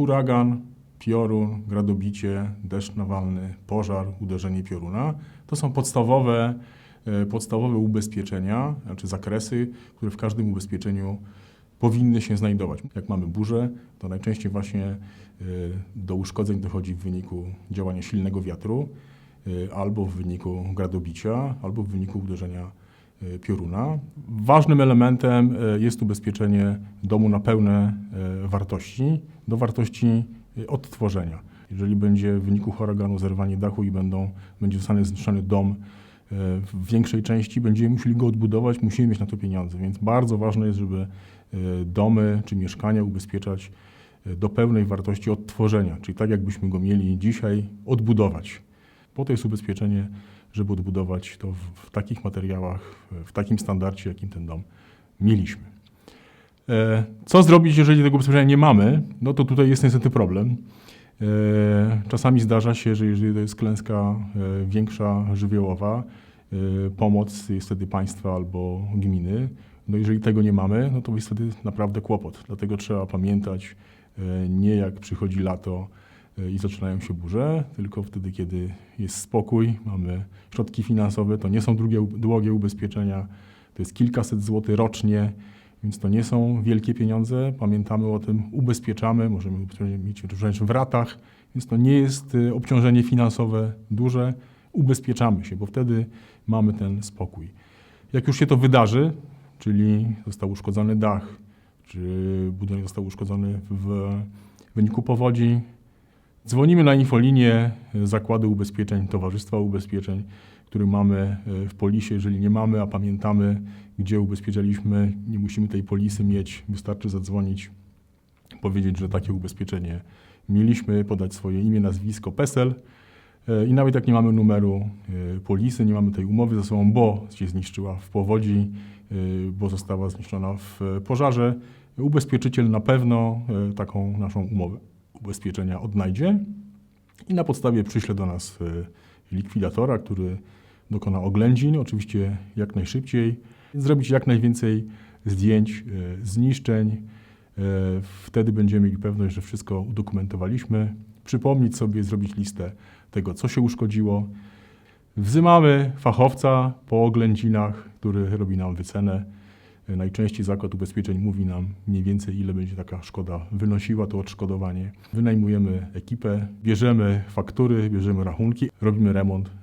huragan, piorun, gradobicie, deszcz nawalny, pożar, uderzenie pioruna. To są podstawowe, e, podstawowe ubezpieczenia, znaczy zakresy, które w każdym ubezpieczeniu powinny się znajdować. Jak mamy burzę, to najczęściej właśnie e, do uszkodzeń dochodzi w wyniku działania silnego wiatru, e, albo w wyniku gradobicia, albo w wyniku uderzenia pioruna. Ważnym elementem e, jest ubezpieczenie domu na pełne e, wartości, do wartości e, odtworzenia. Jeżeli będzie w wyniku huraganu zerwanie dachu i będą, będzie zostanie zniszczony dom e, w większej części, będziemy musieli go odbudować, musimy mieć na to pieniądze, więc bardzo ważne jest, żeby e, domy czy mieszkania ubezpieczać e, do pełnej wartości odtworzenia, czyli tak jakbyśmy go mieli dzisiaj odbudować. Po to jest ubezpieczenie, żeby odbudować to w, w takich materiałach, w takim standardzie, jakim ten dom mieliśmy. E, Co zrobić, jeżeli tego ubezpieczenia nie mamy? No to tutaj jest niestety problem. E, Czasami zdarza się, że jeżeli to jest klęska e, większa, żywiołowa, e, pomoc jest wtedy państwa albo gminy. No jeżeli tego nie mamy, no to jest wtedy naprawdę kłopot. Dlatego trzeba pamiętać, e, nie jak przychodzi lato i zaczynają się burze, tylko wtedy, kiedy jest spokój, mamy środki finansowe, to nie są drugie, długie ubezpieczenia, to jest kilkaset złotych rocznie, więc to nie są wielkie pieniądze. Pamiętamy o tym, ubezpieczamy, możemy mieć wręcz w ratach, więc to nie jest y, obciążenie finansowe duże. Ubezpieczamy się, bo wtedy mamy ten spokój. Jak już się to wydarzy, czyli został uszkodzony dach, czy budynek został uszkodzony w wyniku powodzi, dzwonimy na infolinię Zakładu Ubezpieczeń, Towarzystwa Ubezpieczeń, który mamy y, w polisie. Jeżeli nie mamy, a pamiętamy, gdzie ubezpieczaliśmy, nie musimy tej polisy mieć, wystarczy zadzwonić, powiedzieć, że takie ubezpieczenie mieliśmy, podać swoje imię, nazwisko, PESEL y, i nawet jak nie mamy numeru y, polisy, nie mamy tej umowy ze sobą, bo się zniszczyła w powodzi, bo została zniszczona w pożarze, ubezpieczyciel na pewno taką naszą umowę ubezpieczenia odnajdzie i na podstawie przyśle do nas y, likwidatora, który dokona oględzin, oczywiście jak najszybciej, zrobić jak najwięcej zdjęć, y, zniszczeń. Y, Wtedy będziemy mieli pewność, że wszystko udokumentowaliśmy. Przypomnieć sobie, zrobić listę tego, co się uszkodziło. Wzymamy fachowca po oględzinach, który robi nam wycenę. Y, Najczęściej zakład ubezpieczeń mówi nam mniej więcej, ile będzie taka szkoda wynosiła, to odszkodowanie. Wynajmujemy ekipę, bierzemy faktury, bierzemy rachunki, robimy remont